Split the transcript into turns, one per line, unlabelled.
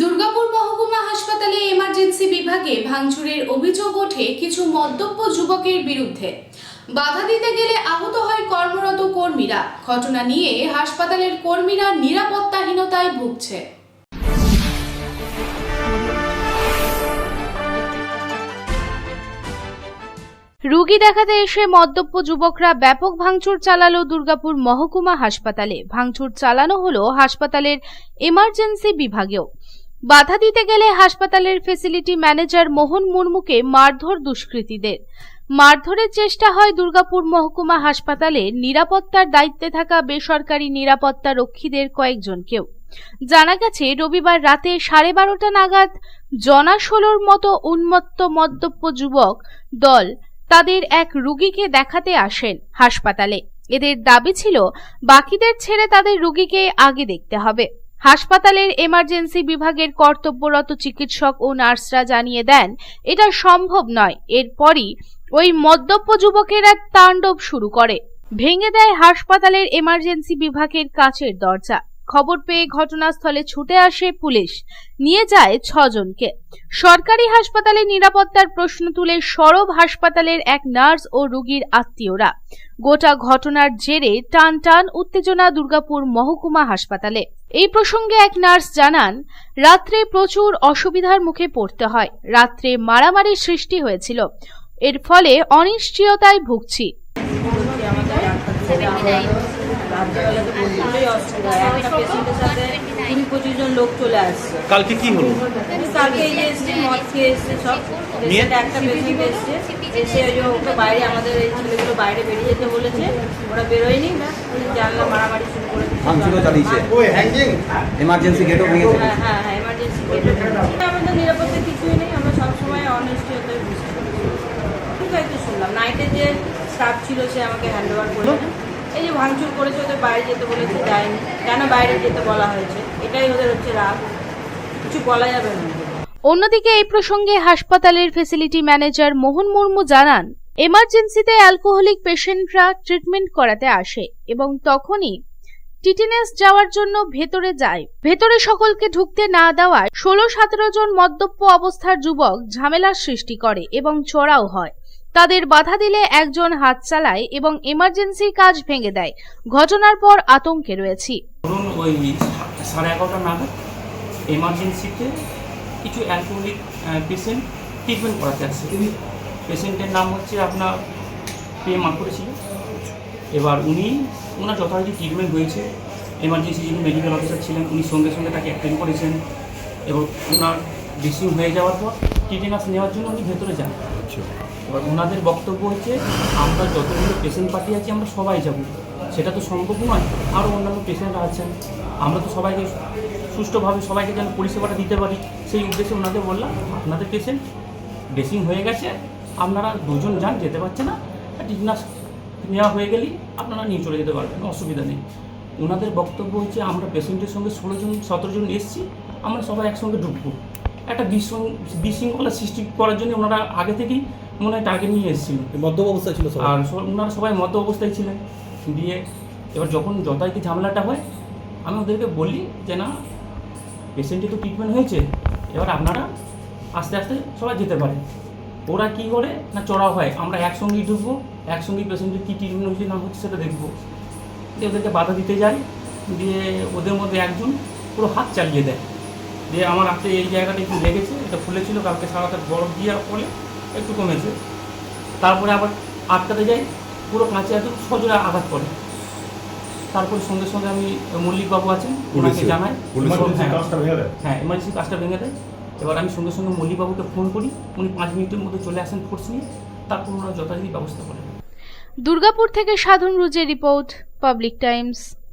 দুর্গাপুর মহকুমা হাসপাতালে এমার্জেন্সি বিভাগে ভাঙচুরের অভিযোগ ওঠে কিছু মদ্যপ যুবকের বিরুদ্ধে। বাধা দিতে গেলে আহত হয় কর্মরত কর্মীরা। ঘটনা নিয়ে হাসপাতালের কর্মীরা নিরাপত্তাহীনতায় ভুগছে। রুগী দেখাতে এসে মদ্যপ যুবকরা ব্যাপক ভাঙচুর চালালো দুর্গাপুর মহকুমা হাসপাতালে। ভাঙচুর চালানো হলো হাসপাতালের এমার্জেন্সি বিভাগেও। বাধা দিতে গেলে হাসপাতালের ফেসিলিটি ম্যানেজার মোহন মুর্মুকে মারধর দুষ্কৃতীদের। মারধরের চেষ্টা হয় দুর্গাপুর মহকুমা হাসপাতালে নিরাপত্তার দায়িত্বে থাকা বেসরকারি নিরাপত্তা রক্ষীদের কয়েকজনকেও। জানা গেছে, রবিবার রাতে সাড়ে বারোটা নাগাদ জনা ষোলোর মতো উন্মত্ত মদ্যপ যুবক দল তাদের এক রুগীকে দেখাতে আসেন হাসপাতালে। এদের দাবি ছিল, বাকিদের ছেড়ে তাদের রুগীকে আগে দেখতে হবে। হাসপাতালের এমার্জেন্সি বিভাগের কর্তব্যরত চিকিৎসক ও নার্সরা জানিয়ে দেন, এটা সম্ভব নয়। এরপরই ওই মদ্যপ যুবকেরা তাণ্ডব শুরু করে। ভেঙে দেয় হাসপাতালের এমার্জেন্সি বিভাগের কাচের দরজা। খবর পেয়ে ঘটনাস্থলে ছুটে আসে পুলিশ। নিয়ে যায় ছজনকে। সরকারি হাসপাতালে নিরাপত্তার প্রশ্ন তুলে সরব হাসপাতালের এক নার্স ও রুগীর আত্মীয়রা। গোটা ঘটনার জেরে টান টান উত্তেজনা দুর্গাপুর মহকুমা হাসপাতালে। এই প্রসঙ্গে এক নার্স জানান, রাত্রে প্রচুর অসুবিধার মুখে পড়তে হয়। রাত্রে মারামারির সৃষ্টি হয়েছিল। এর ফলে অনিশ্চয়তায় ভুগছি
রাত্রেবেলা তো প্রচুরই অসুবিধা একটা পেশেন্টের সাথে কুড়ি পঁচিশ জন লোক চলে আসছে।
কালকে কি হলো?
কালকে এই এসছে মদ খেয়ে এসছে সব।
নিয়ে?
একটা পেশেন্ট এসছে। এসে ওই যে ওকে বাইরে আমাদের এই ছেলেগুলো বাইরে বেরিয়ে যেতে বলেছে। ওরা বেরোয়নি। জানলা মারামারি শুরু করে
চালিয়েছে। এমার্জেন্সি গেটও ভেঙেছে
হ্যাঁ হ্যাঁ হ্যাঁ এমার্জেন্সি আমাদের নিরাপত্তা কিছুই নেই। আমরা সবসময় বুঝতে শুনলাম। নাইটে যে স্টাফ ছিল সে আমাকে হ্যান্ড ওভার করল যে ভাঙচুর করেছে ওদের বাইরে যেতে বলেছে, যায়নি। কেন বাইরে যেতে বলা হয়েছে? এটাই ওদের হচ্ছে রাগ। কিছু বলা যাবে না।
অন্যদিকে এই প্রসঙ্গে হাসপাতালের ফেসিলিটি ম্যানেজার মোহন মুর্মু জানান এমার্জেন্সিতে অ্যালকোহলিক পেশেন্টরা ট্রিটমেন্ট করাতে আসে এবং তখনই টিটিনেস যাওয়ার জন্য ভেতরে যায়। ভেতরে সকলকে ঢুকতে না দেওয়ায় ষোলো সতেরো জন মদ্যপ অবস্থার যুবক ঝামেলার সৃষ্টি করে এবং চড়াও হয়। তাদের বাধা দিলে একজন হাত চালায় এবং এমার্জেন্সির কাজ ভেঙে দেয়। ঘটনার পর আতঙ্কে রয়েছি।
ধরুন ওই সাড়ে এগারোটা নাগাদ এমার্জেন্সিতে কিছু অ্যালকোহলিক পেশেন্ট ট্রিটমেন্ট করাতে আসছে পেশেন্টের নাম হচ্ছে আপনার পে মাকুরে ছিল। এবার উনি ওনার যথারীতি ট্রিটমেন্ট হয়েছে। এমার্জেন্সি যিনি মেডিকেল অফিসার ছিলেন, উনি সঙ্গে সঙ্গে তাকে অ্যাটেন্ড করেছেন। এবং ওনার ড্রেসিং হয়ে যাওয়ার পর টিটেনাস নেওয়ার জন্য উনি ভেতরে যান। এবার ওনাদের বক্তব্য হচ্ছে, আমরা যতগুলো পেশেন্ট পার্টি আছি, আমরা সবাই যাব। সেটা তো সম্ভব নয় আরও অন্যান্য পেশেন্টরা আছেন। আমরা তো সবাইকে সুষ্ঠুভাবে সবাইকে যেন পরিষেবাটা দিতে পারি। সেই উদ্দেশ্যে ওনাদের বললাম, আপনাদের পেশেন্ট ড্রেসিং হয়ে গেছে, আপনারা দুজন যান, যেতে পারছে না টিটনাস নেওয়া হয়ে গেলেই আপনারা নিয়ে চলে যেতে পারবেন, অসুবিধা নেই। ওনাদের বক্তব্য হচ্ছে, আমরা পেশেন্টের সঙ্গে ষোলো জন, সতেরো জন এসেছি, আমরা সবাই একসঙ্গে ঢুকবো। একটা বিশৃঙ্খ- বিশৃঙ্খলা সৃষ্টি করার জন্য ওনারা আগে থেকেই মনে হয় টার্গেট নিয়ে এসেছিল।
মদ্যপ অবস্থায় ছিল
আর ওনারা সবাই মধ্য অবস্থায় ছিলেন। দিয়ে এবার যখন যথারীতি ঝামেলাটা হয় আমি ওদেরকে বলি যে না পেশেন্টের তো ট্রিটমেন্ট হয়েছে। এবার আপনারা আস্তে আস্তে সবাই যেতে পারে ওরা কি করে? না চড়াও হয়। আমরা একসঙ্গেই ঢুকবো একসঙ্গেই পেশেন্টের কী ট্রিটমেন্ট হচ্ছে না হচ্ছে সেটা দেখব। দিয়ে ওদেরকে বাধা দিতে যাই। দিয়ে ওদের মধ্যে একজন পুরো হাত চালিয়ে দেয়। দিয়ে আমার হাতে এই জায়গাটা একটু লেগেছে এটা ফুলেছিল কালকে সারাটা বরফ দিয়ে পড়লে একটু কমেছে। তারপরে আবার আটকাতে যাই পুরো কাঁচে একদম সজোরে আঘাত করে। তারপরে সঙ্গে সঙ্গে আমি মল্লিকবাবু আছেন ওনাকে জানাই। হ্যাঁ, হ্যাঁ এমার্জেন্সি কাজটা ভেঙে দেয়। এবার আমি সঙ্গে সঙ্গে মল্লিকবাবুকে ফোন করি উনি পাঁচ মিনিটের মধ্যে চলে আসেন ফোর্স নিয়ে তারপর ওনারা যথারীতি ব্যবস্থা করেন
দুর্গাপুর থেকে সাধন রুজের report Public Times